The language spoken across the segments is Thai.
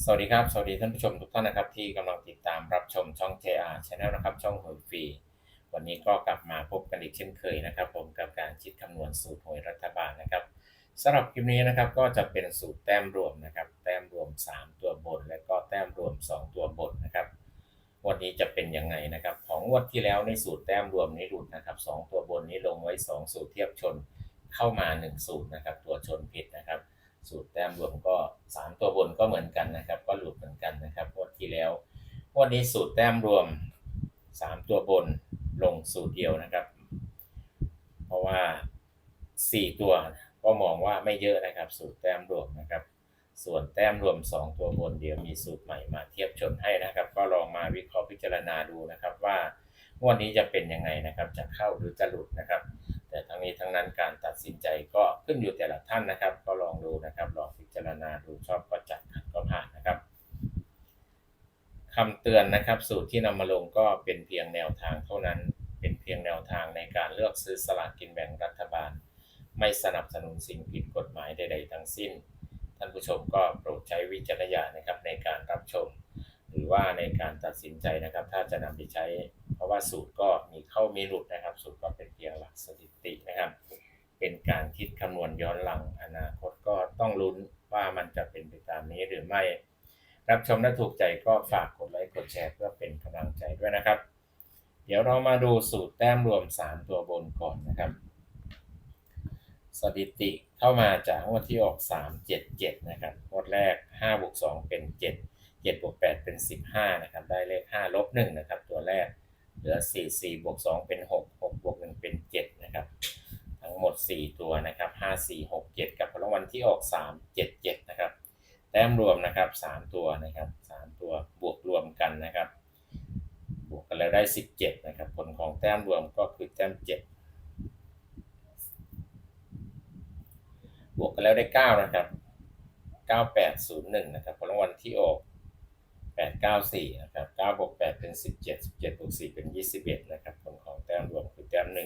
สวัสดีครับ สวัสดีท่านผู้ชมทุกท่านนะครับ ที่กำลังติดตามรับชมช่อง JR Channel นะครับ ช่องหวยฟรีวันนี้ก็กลับมาพบกันอีกเช่นเคยนะครับ ผมกับการคิดคำนวณสูตรหวยรัฐบาลนะครับสำหรับคลิปนี้นะครับก็จะเป็นสูตรแต้มรวมนะครับ แต้มรวม 3 ตัวบน และก็แต้มรวม 2 ตัวบนนะครับวันนี้จะเป็นยังไงนะครับ ของงวดที่แล้วในสูตรแต้มรวมนี้หลุดนะครับ 2 ตัวบนนี้ลงไว้ 2 สูตรเทียบชนเข้ามา1สูตรนะครับ ตัวชนผิดนะครับ สูตรแต้มรวมก็ 3 ตัวบนก็เหมือนกันนะครับ ก็หลุดเหมือนกันนะครับงวดที่แล้วงวันนี้สูตรแต้มรวม 3 ตัวบนลงสูตรเดียวนะครับ เพราะว่า 4 ตัวก็มองว่าไม่เยอะนะครับ สูตรแต้มรวมนะครับ ส่วนแต้มรวม 2 ตัวบนเดี๋ยวมีสูตรใหม่มาเทียบชนให้นะครับ ก็ลองมาวิเคราะห์พิจารณาดูนะครับว่างวดนี้จะเป็นยังไงนะครับ จะเข้าหรือจะหลุดนะครับ แต่ทั้งนี้ทั้งนั้นการตัดสินใจก็ขึ้นอยู่แต่ละท่านนะครับ ก็ลองดูนะครับ ลองพิจารณาดูชอบก็จัดขัดก็ผ่านนะครับคำเตือนนะครับ สูตรที่นำมาลงก็เป็นเพียงแนวทางเท่านั้น เป็นเพียงแนวทางในการเลือกซื้อสลากกินแบ่งรัฐบาล ไม่สนับสนุนสิ่งผิดกฎหมายใด ๆ ทั้งสิ้น ท่านผู้ชมก็โปรดใช้วิจารณญาณนะครับในการรับชม หรือว่าในการตัดสินใจนะครับ ถ้าจะนำไปใช้ เพราะว่าสูตรก็มีเข้ามีหลุดนะครับ สูตรก็เป็นเพียงหลักสถิตินะครับ เป็นการคิดคำนวณย้อนหลังอนาคตก็ต้องลุ้นว่ามันจะเป็นไปตามนี้หรือไม่ รับชมและถูกใจก็ฝากกดไลค์กดแชร์เพื่อเป็นกำลังใจด้วยนะครับ เดี๋ยวเรามาดูสูตรแต้มรวม 3 ตัวบนก่อนนะครับสถิติเข้ามาจากงวดที่ออก 3 7 7 นะครับงวดแรก5บวก2เป็น 7 7บวก8เป็น 15นะครับได้เลข5ลบ1นะครับตัวแรกเหลือ 4 4บวก2เป็น 6 6บวก1เป็น7นะครับทั้งหมด 4 ตัวนะครับ5 4 6 7 กับรางวัลที่ออก 3 7 7นะครับแต้มรวมนะครับ 3 ตัวนะครับ 3 ตัวบวกรวมกันนะครับ บวกกันแล้วได้ 17นะครับผลของแต้มรวมก็คือแต้ม 7 บวกกันแล้วได้ 9 นะครับ 9801 นะครับผลรางวัลที่ออก 894นะครับ9บวก8เป็น 17 17บวก4เป็น 21นะครับผลของแต้มรวมคือแต้ม1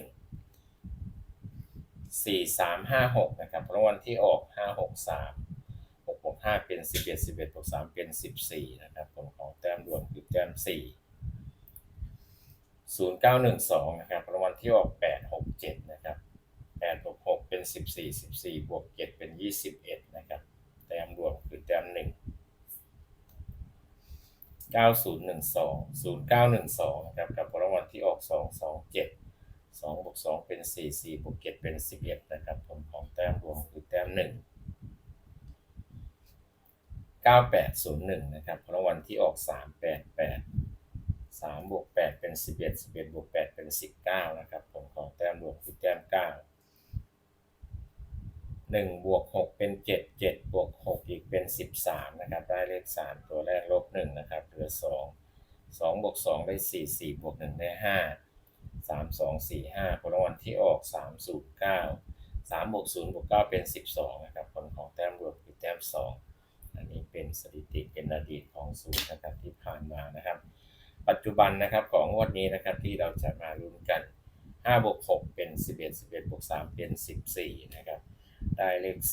4 3 5 6นะครับผลรางวัลที่ออก 5 6 3 6บวก5เป็น 11 11บวก3เป็น 14นะครับผลของแต้มรวมคือแต้ม4 0912นะครับรางวัลที่ออก 867นะครับ8บวก6เป็น 14 14บวก7เป็น 21นะครับแต้มรวมคือแต้ม1 9012 0912นะครับกับรางวัลที่ออก 227 2บวก2เป็น 4 4บวก7เป็น 11 นะครับผลของแต้มรวมคือแต้ม 1 9801 นะครับรางวัลที่ออก 388 3บวก8เป็น 11 11บวก8เป็น 19 นะครับผลของแต้มรวมคือแต้ม 9 1บวก6เป็น7 7บวก6อีกเป็น 13นะครับได้เลข 3 ตัวแรกลบ1นะครับเหลือ 2 2บวก2ได้ 4 4บวก1ได้ 5 3 2 4 5ผลรางวัลที่ออก 3 0 9 3บวก0บวก9เป็น 12นะครับผลของแต้มรวมคือแต้ม 2 อันนี้เป็นสถิติเป็นอดีตของสูตรนะครับที่ผ่านมานะครับ ปัจจุบันนะครับของงวดนี้นะครับที่เราจะมาลุ้นกัน5บวก6เป็น 11 11บวก3เป็น 14นะครับ ได้เลข4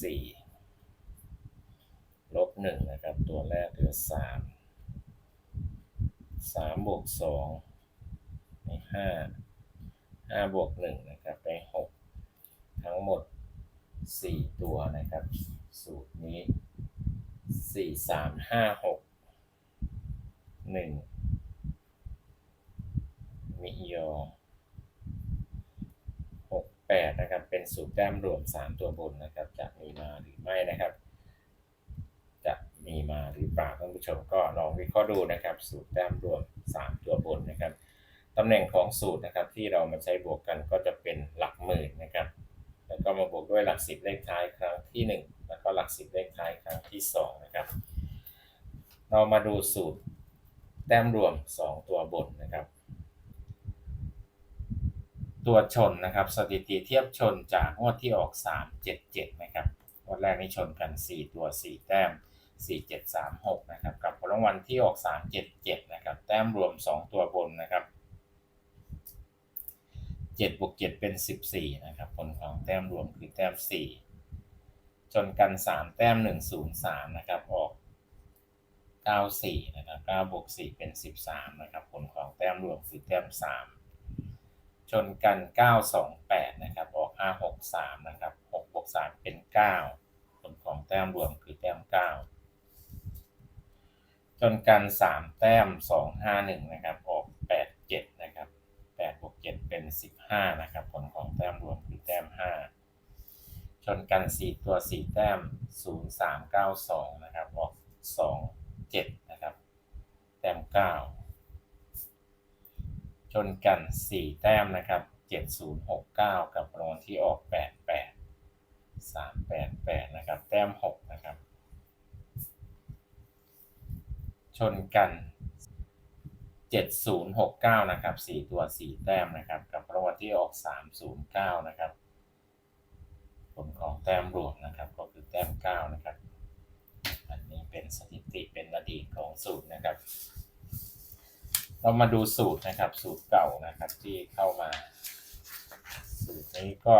ลบ1นะครับ ตัวแรกเหลือ3 3บวก2ได้5 5บวก1นะครับได้6ทั้งหมด4ตัวนะครับ สูตรนี้4 3 5 6 1มิยอ 8 นะครับ เป็นสูตรแต้มรวม 3 ตัวบนนะครับ จะมีมาหรือไม่นะครับ จะมีมาหรือเปล่าท่านผู้ชมก็ลองวิเคราะห์ดูนะครับ สูตรแต้มรวม 3 ตัวบนนะครับตำแหน่งของสูตรนะครับที่เรามาใช้บวกกันก็จะเป็นหลักหมื่นนะครับ แล้วก็มาบวกด้วยหลักสิบเลขท้ายครั้งที่ 1 แล้วก็หลักสิบเลขท้ายครั้งที่ 2 นะครับ เรามาดูสูตรแต้มรวม 2 ตัวบนนะครับ ตัวชนนะครับ สถิติเทียบชนจากงวดที่ออก 377 นะครับงวดแรกนี่ชนกัน 4 ตัว 4 แต้ม 4736 นะครับกับผลรางวัลที่ออก 377 นะครับ แต้มรวม 2 ตัวบนนะครับ7บวก7เป็น 14 นะครับ ผลของแต้มรวมคือแต้ม4ชนกัน 3 แต้ม 103 นะครับ ออกเก้าสี่นะครับเก้าบวกสี่เป็นสิบสามนะครับ ผลของแต้มรวมคือแต้มสาม ชนกันเก้าสองแปดนะครับ ออกห้าหกสามนะครับหกบวกสามเป็นเก้าผลของแต้มรวมคือแต้มเก้าชนกันสามแต้มสองห้าหนึ่งนะครับ ออกแปดเจ็ดนะครับแปดบวกเจ็ดเป็นสิบห้านะครับ ผลของแต้มรวมคือแต้มห้าชนกัน 4 ตัว 4 แต้ม 0 3 9 2 นะครับ ออก 2 7 นะครับ แต้ม 9 ชนกัน 4 แต้มนะครับ 7 0 6 9 กับรางวัลที่ออก 8 8 3 8 8 นะครับ แต้ม 6 นะครับ ชนกัน 7069 นะครับ 4 ตัว 4 แต้มนะครับ กับรางวัลที่ออก 309 นะครับ ผลของแต้มรวมนะครับ เรามาดูสูตรนะครับ สูตรเก่านะครับที่เข้ามา สูตรนี้ก็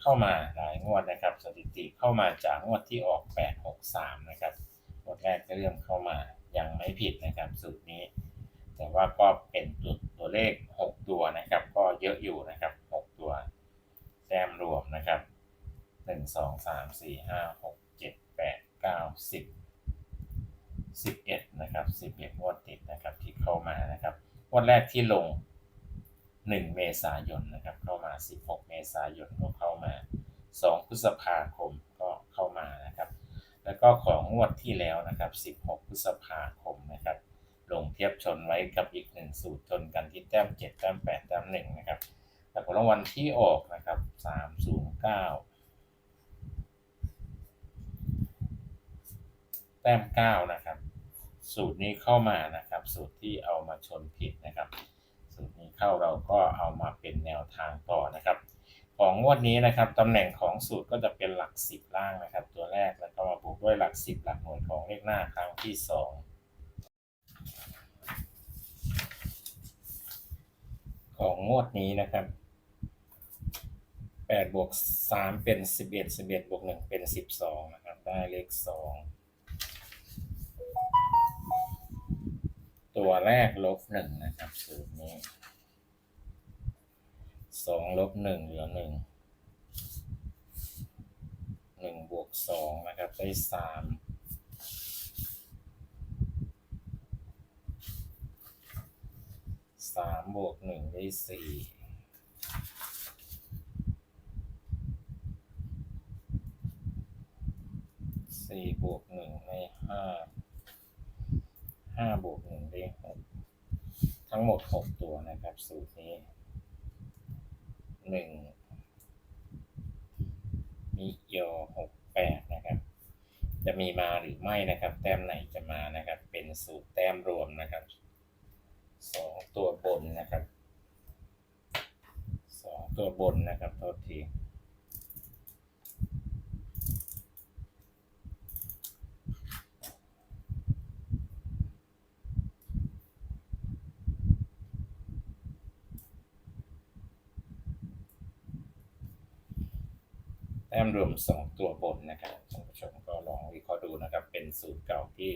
เข้ามาหลายงวดนะครับ สถิติเข้ามาจากงวดที่ออก8 6 3นะครับงวดแรกก็เริ่มเข้ามายังไม่ผิดนะครับ สูตรนี้ แต่ว่าก็เป็นตัวตัวเลข 6 ตัวนะครับ ก็เยอะอยู่นะครับ 6 ตัวแต้มรวมนะครับ 1 2 3 4 5 6 7 8 9 10 11 นะครับสิบเอ็ดงวดติดนะครับที่เข้ามานะครับงวดแรกที่ลงหนึ่งเมษายนนะครับเข้ามาสิบหกเมษายนก็เข้ามาสองพฤษภาคมก็เข้ามานะครับ แล้วก็ของงวดที่แล้วนะครับสิบหกพฤษภาคมนะครับลงเทียบชนไว้กับอีกหนึ่งสูตรชนกันที่แต้มเจ็ดแต้มแปดแต้มหนึ่งนะครับ แต่ผลรางวัลที่ออกนะครับสามศูนย์เก้าแต้มเก้านะครับ สูตรนี้เข้ามานะครับ สูตรที่เอามาชนผิดนะครับ สูตรนี้เข้าเราก็เอามาเป็นแนวทางต่อนะครับ ของงวดนี้นะครับตำแหน่งของสูตรก็จะเป็นหลัก 10 ล่างนะครับ ตัวแรกแล้วก็มาบวกด้วยหลัก 10 หลักหน่วยของเลขหน้าครั้งที่ 2 ของงวดนี้นะครับ8บวก3เป็น 11 11บวก1เป็น 12นะครับได้เลข 2 ตัวแรกลบหนึ่งนะครับสูตรนี้สองลบหนึ่งเหลือหนึ่งหนึ่งบวกสองนะครับได้สามสามบวกหนึ่งได้สี่สี่บวกหนึ่งได้ห้า ห้าบวกหนึ่งได้หกทั้งหมดหกตัวนะครับ สูตรนี้หนึ่งมิโยหกแปดนะครับ จะมีมาหรือไม่นะครับ แต้มไหนจะมานะครับ เป็นสูตรแต้มรวมนะครับสองตัวบนนะครับสองตัวบนนะครับโทษที มรวมสองตัวบนนะครับท่านผู้ชมก็ลองวิเคราะห์ดูนะครับ เป็นสูตรเก่าที่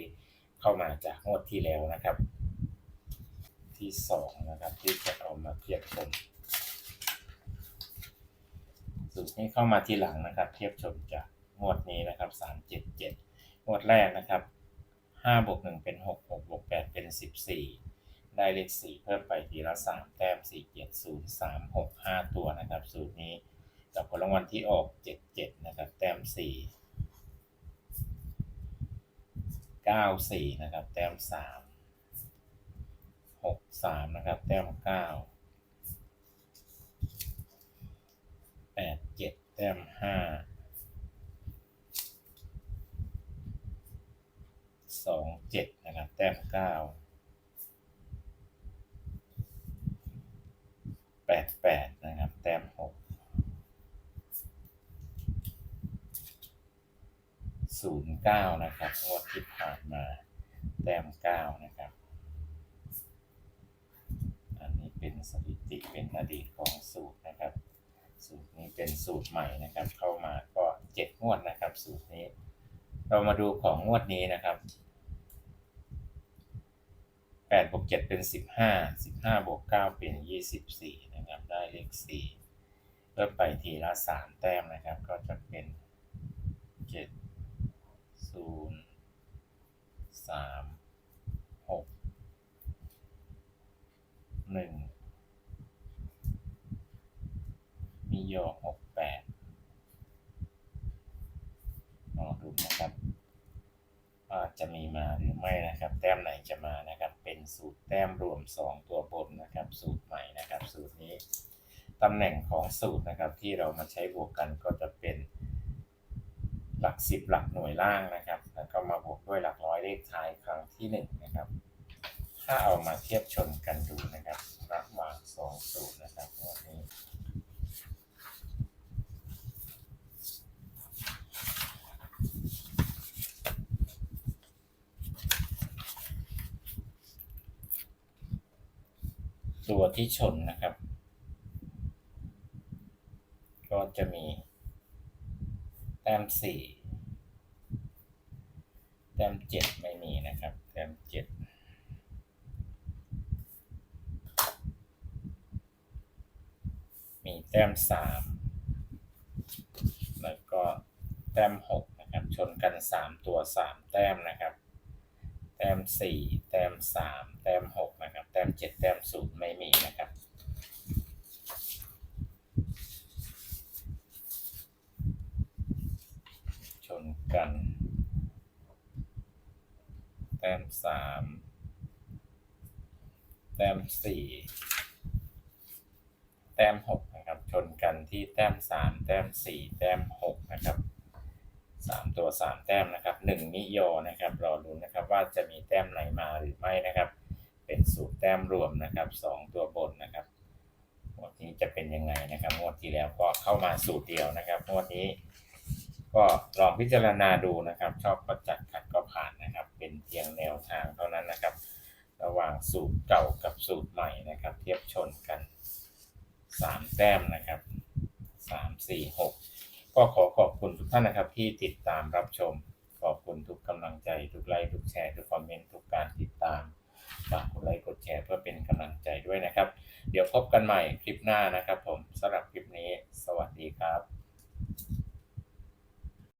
เข้ามาจากงวดที่แล้วนะครับ ที่สองนะครับที่จะเอามาเทียบชมสูตรนี้เข้ามาทีหลังนะครับ เทียบชมจากงวดนี้นะครับสามเจ็ดเจ็ดงวดแรกนะครับห้าบวกหนึ่งเป็นหกหกบวกแปดเป็นสิบสี่ได้เลขสี่เพิ่มไปทีละสามแต้มสี่เจ็ดศูนย์สามหกห้าตัวนะครับ สูตรนี้ กับผลรางวัลที่ออกเจ็ดเจ็ดนะครับ แต้มสี่เก้าสี่นะครับ แต้มสามหกสามนะครับ แต้มเก้าแปดเจ็ดแต้มห้าสองเจ็ดนะครับ แต้มเก้าแปดแปดนะครับ แต้มหก ศูนย์เก้านะครับงวดที่ผ่านมาแต้มเก้านะครับ อันนี้เป็นสถิติเป็นอดีตของสูตรนะครับ สูตรนี้เป็นสูตรใหม่นะครับ เข้ามาก็เจ็ดงวดนะครับ สูตรนี้ เรามาดูของงวดนี้นะครับแปดบวกเจ็ดเป็นสิบห้าสิบห้าบวกเก้าเป็นยี่สิบสี่นะครับ ได้เลขสี่เพิ่มไปทีละสามแต้มนะครับ ก็จะเป็น ศูนย์สามหกหนึ่งมีโยหกแปดลองดูนะครับว่าจะมีมาหรือไม่นะครับ แต้มไหนจะมานะครับ เป็นสูตรแต้มรวม 2 ตัวบนนะครับ สูตรใหม่นะครับ สูตรนี้ตำแหน่งของสูตรนะครับที่เรามาใช้บวกกันก็จะเป็น หลัก 10 หลักหน่วยล่างนะครับ แล้วก็มาบวกด้วยหลักร้อยเลขท้ายครั้งที่ 1 นะครับ ถ้าเอามาเทียบชนกันดูนะครับระหว่างสองสูตรนะครับวันนี้ตัวที่ชนนะครับ ก็จะมี แต้มสี่แต้มเจ็ดไม่มีนะครับ แต้มเจ็ดมีแต้มสามแล้วก็แต้มหกนะครับ ชนกันสามตัวสามแต้มนะครับ แต้มสี่แต้มสามแต้มหกนะครับ แต้มเจ็ดแต้มศูนย์ไม่มีนะครับ ชนกัน แต้มสามแต้มสี่แต้มหกนะครับ ชนกันที่แต้มสามแต้มสี่แต้มหกนะครับสามตัวสามแต้มนะครับหนึ่งนิโยนะครับรอรุ้นนะครับว่าจะมีแต้มไหนมาหรือไม่นะครับ เป็นสูตรแต้มรวมนะครับสองตัวบนนะครับงวดนี้จะเป็นยังไงนะครับงวดที่แล้วก็เข้ามาสูตรเดียวนะครับงวดนี้ ก็ลองพิจารณาดูนะครับ ชอบก็จัดขัดก็ผ่านนะครับ เป็นเพียงแนวทางเท่านั้นนะครับ ระหว่างสูตรเก่ากับสูตรใหม่นะครับ เทียบชนกันสามแต้มนะครับสามสี่หกก็ขอขอบคุณทุกท่านนะครับ ที่ติดตามรับชม ขอบคุณทุกกำลังใจ ทุกไลค์ทุกแชร์ทุกคอมเมนต์ทุกการติดตามฝากกดไลค์กดแชร์เพื่อเป็นกำลังใจด้วยนะครับ เดี๋ยวพบกันใหม่คลิปหน้านะครับ ผมสำหรับคลิปนี้ สวัสดีครับ